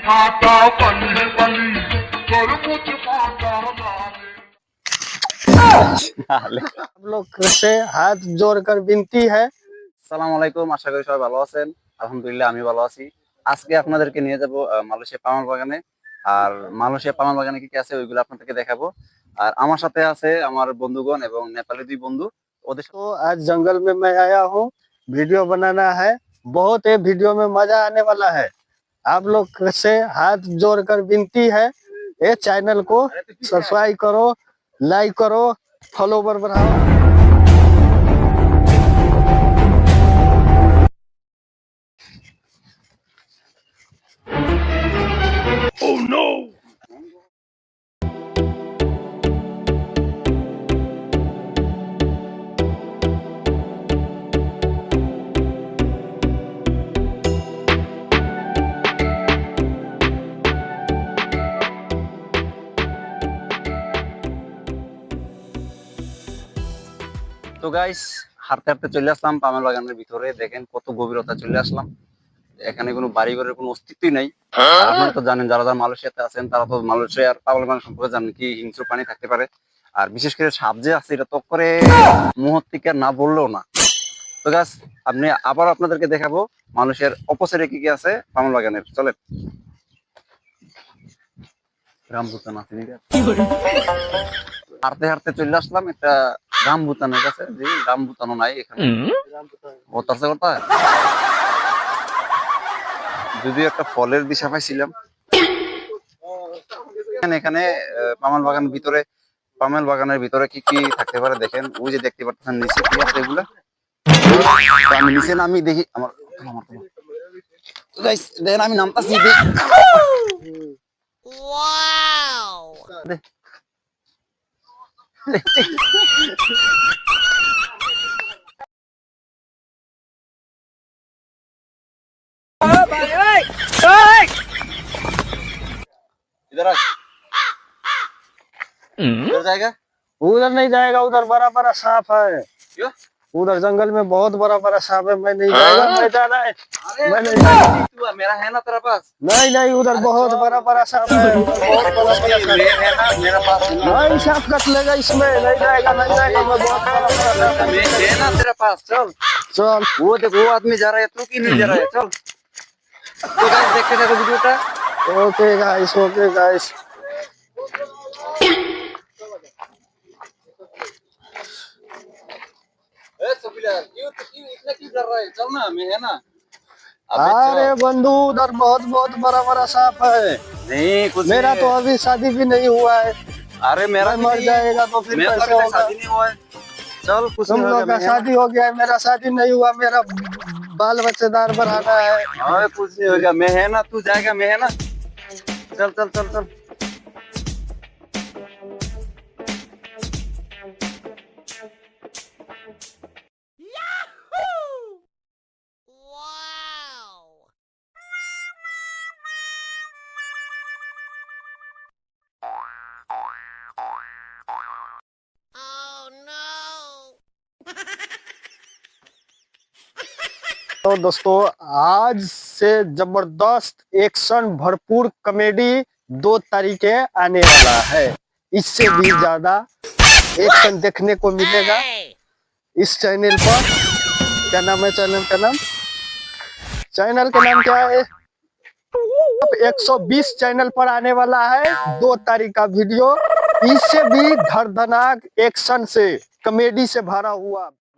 फाटा बल्ले बली तरबूज फाटा लाले आप लोग से हाथ जोड़कर विनती है আসসালামু আলাইকুম আশা করি সবাই ভালো আছেন আলহামদুলিল্লাহ আমি ভালো আছি আজকে আপনাদেরকে নিয়ে যাব মালয়েশিয়া পামাল বাগানে আর মালয়েশিয়া পামাল বাগানে কি কি আছে ওইগুলো আপনাদেরকে দেখাবো আর আমার সাথে আছে আমার বন্ধুগণ এবং নেপালি দুই বন্ধু ওদের সাথে तो आज जंगल में मैं आया हूँ वीडियो बनाना है बहुत ही वीडियो में मजा आने वाला है आप लोग से हाथ जोड़कर विनती है, ये चैनल को सब्सक्राइब करो लाइक करो फॉलोवर बढ़ाओ। তো গাইস হাঁটতে হাঁটতে চলে আসলাম পামাল বাগানের ভিতরে। দেখেন কত গভীরতা চলে আসলাম। এখানে কোনো বাড়িঘরের কোনো অস্তিত্বই নাই। আপনারা তো জানেন যারা যারা মালয়েশিয়াতে আছেন তারা তো মালয়েশিয়ার পাগল বাগান সম্পর্কে জানেন কি হিংস্র প্রাণী থাকতে পারে। আর বিশেষ করে সাপ যে আছে এটা তো করে মুহূর্তিকে না বললেও না। তো গাছ আপনি আবার আপনাদেরকে দেখাবো মানুষের অপোসাইডে কি কি আছে পাগল বাগানের। চলেন। আছে? হাঁটতে হাঁটতে চলে আসলাম একটা রামভুতানের কাছে যে নাই এখানে। কথা? যদি একটা ফলের দিশা পাইছিলাম। এখানে এখানে পামাল বাগানের ভিতরে পামাল বাগানের ভিতরে কি কি থাকতে পারে দেখেন। ওই যে দেখতে পাচ্ছেন নিচে কি আছে এগুলা? আমি নিচে নামি দেখি আমার আমার guys, দেখেন আমি নামতাছি দেখ। इधर आ। इधर जाएगा? उधर नहीं जाएगा उधर बड़ा बड़ा सांप है। क्यों? उधर जंगल में बहुत बड़ा बड़ा सांप है मैं नहीं जाएगा मैं जाना है। नहीं मेरा है ना तेरा पास? नहीं नहीं उधर बहुत बड़ा बड़ा सांप है। बहुत बड़ा बड़ा सांप है ना मेरा पास नहीं सांप कट लेगा इसमें नहीं जाएगा नहीं जाएगा मैं बहुत बड़ा बड़ा सांप है। है ना तेरा पास चल। चल। वो देख वो आदमी जा रहा है तू क्यों नहीं जा रहा है? चल। तो गाइस देखते देखो वीडियोটা ओके गाइस ओके गाइस। ए सबिला क्यों क्यों इतना क्यों डर रहा है? चल ना मैं है ना। अरे बंधु उधर बहुत बहुत बड़ा बड़ा सांप है। नहीं कुछ मेरा तो अभी शादी भी नहीं हुआ है। अरे मेरा मर जाएगा तो फिर मेरा तो कैसे होगा। शादी नहीं हुआ है। चल कुछ तुम लोग का। शादी हो गया है मेरा शादी नहीं हुआ मेरा बाल बच्चेदार बढ़ाना है। हाँ कुछ नहीं हो गया मैं है ना तू जाएगा मैं है ना। चल चल चल चल। तो दोस्तों, आज से ज़बरदस्त एक्शन, भरपूर कॉमेडी दो तारीखे आने वाला है। इससे भी ज़्यादा एक्शन देखने को मिलेगा। इस चैनल पर क्या नाम है? चैनल का नाम? चैनल का नाम क्या है? अब 120 चैनल पर आने वाला है दो तारीख का वीडियो। इससे भी धरधनाक एक्शन से, कॉमेडी से भरा हुआ।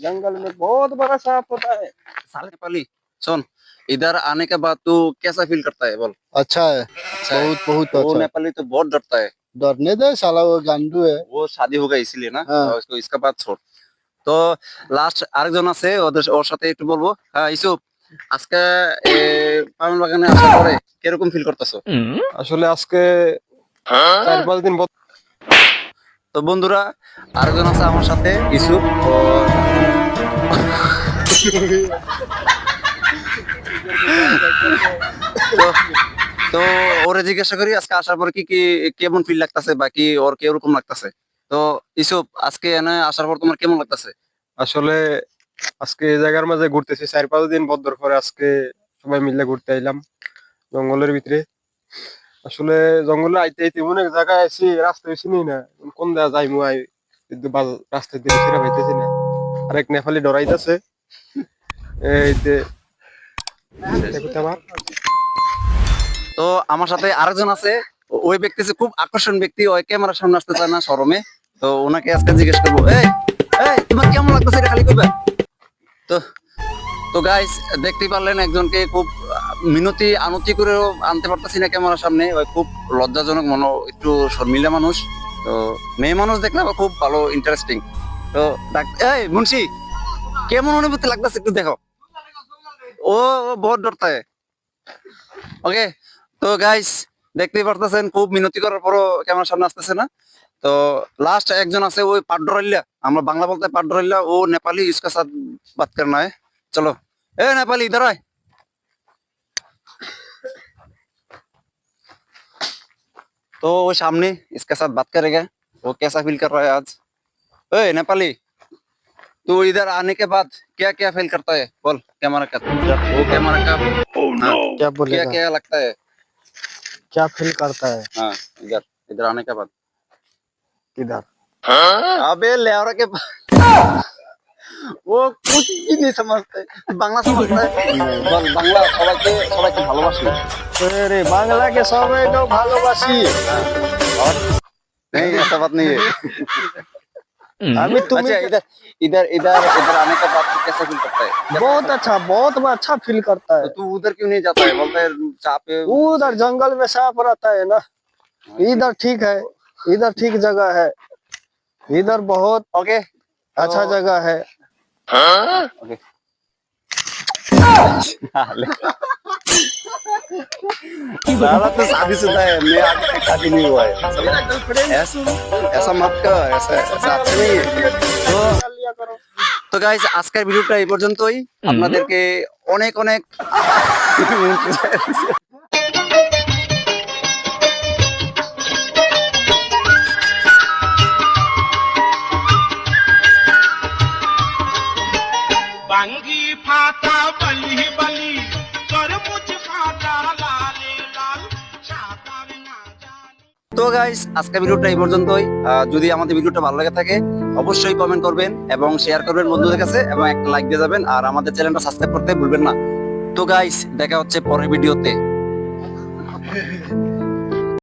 जंगल में बहुत बड़ा सांप होता है साले नेपाली सुन इधर आने के बाद तू कैसा फील करता है बोल अच्छा है बहुत बहुत वो नेपाली तो बहुत डरता है डरने दे साला वो गांडू है वो शादी होगा इसीलिए ना हाँ। तो इसको इसका बात छोड़ তো লাস্ট আরেকজন আছে ওদের ওর সাথে একটু বলবো হ্যাঁ ইসুফ আজকে এ, পামেল বাগানে আসার পরে কিরকম ফিল করতেছো আসলে আজকে চার পাঁচ দিন বদ- তো বন্ধুরা, আরেকজন আছে আমার সাথে, ইসুফ। ও। তো- ওরে জিজ্ঞাসা করি, আজকে আসার পর কি কি, কেমন ফিল লাগতেছে বা কি ওর কীরকম লাগতেছে? তো ইসুফ, আজকে এনে আসার পর তোমার কেমন লাগতেছে? আসলে আজকে এই জায়গার মাঝে ঘুরতেছি, চার পাঁচ দিন বদর পরে আজকে সবাই মিলে ঘুরতে আইলাম জঙ্গলের ভিতরে। আসলে জঙ্গলে আইতে আইতে এক জায়গায় আছি রাস্তা চিনি না কোন দেয়া যাই মুই কিন্তু বাল- রাস্তায় দিয়ে ছেড়ে পাইতেছি না। আরেক নেপালি ডরাইতেছে। এই তো আমার। সাথে আরেকজন আছে ওই ব্যক্তি খুব আকর্ষণ ব্যক্তি, ওই ক্যামেরার সামনে আসতে চায় না শরমে তো ওনাকে আজকে জিজ্ঞেস করব, এই তোমার কেমন লাগতেছে? খালি কইবা? তো তো গাইস দেখতেই পারলেন একজনকে খুব মিনতি আনতি করেও আনতে পারতেছি না ক্যামেরার সামনে। ওই খুব লজ্জাজনক মন একটু শর্মিলা মানুষ। তো মেয়ে মানুষ দেখলে আবার খুব ভালো ইন্টারেস্টিং তো এই, মুন্সি, কেমন অনুভূতি লাগতেছে একটু দেখো ও বহুত ডরতে ওকে তো গাইস দেখতেই পারতেছেন, খুব মিনতি করার পরও ক্যামেরার সামনে আসতেছে না। তো লাস্ট একজন আছে, ওই পাড্ডরাল্লা আমরা বাংলা বলতে পাড্ডরাল্লা ও নেপালি, ইস্কা সাথ বাত করনা চলো चलो ए नेपाली इधर तो वो सामने इसके साथ बात करेगा। वो कैसा फील कर रहा है आज? ए नेपाली तू इधर आने के बाद क्या क्या फील करता है? बोल कैमरा का। वो कैमरा का हाँ, क्या क्या बोलेगा? क्या लगता है? क्या फील करता है? हाँ इधर इधर आने के बाद। किधर अबे लेवरा के पा- वो कुछ भी नहीं समझते বাংলা समझता है বল বাংলা সবাইকে সবাইকে ভালোবাসি अरे बांग्ला के सबै तो ভালোবাসি नहीं ऐसा बात नहीं है আমি তুমি अच्छा इधर इधर इधर इधर आने के बाद तू कैसा फील करता है बहुत अच्छा बहुत अच्छा फील करता तो है तू उधर क्यों नहीं जाता है बोलता है चाप पे उधर जंगल में सांप रहता है ना इधर ठीक है इधर ठीक जगह है इधर बहुत ओके अच्छा तो- जगह है ओके लाला तो शादीशुदा है मैं आज तक शादी नहीं हुआ है ऐसा ऐसा मत कर ऐसा ऐसा अच्छा नहीं है तो তো গাইস আজকের ভিডিওটা এই পর্যন্তই আপনাদেরকে অনেক অনেক তো গাইস আজকের ভিডিওটা এই পর্যন্তই। যদি আমাদের ভিডিওটা ভালো লাগে থাকে, অবশ্যই কমেন্ট করবেন এবং শেয়ার করবেন বন্ধুদের কাছে এবং একটা লাইক দিয়ে যাবেন। আর আমাদের চ্যানেলটা সাবস্ক্রাইব করতে ভুলবেন না। তো গাইস দেখা হচ্ছে পরের ভিডিওতে।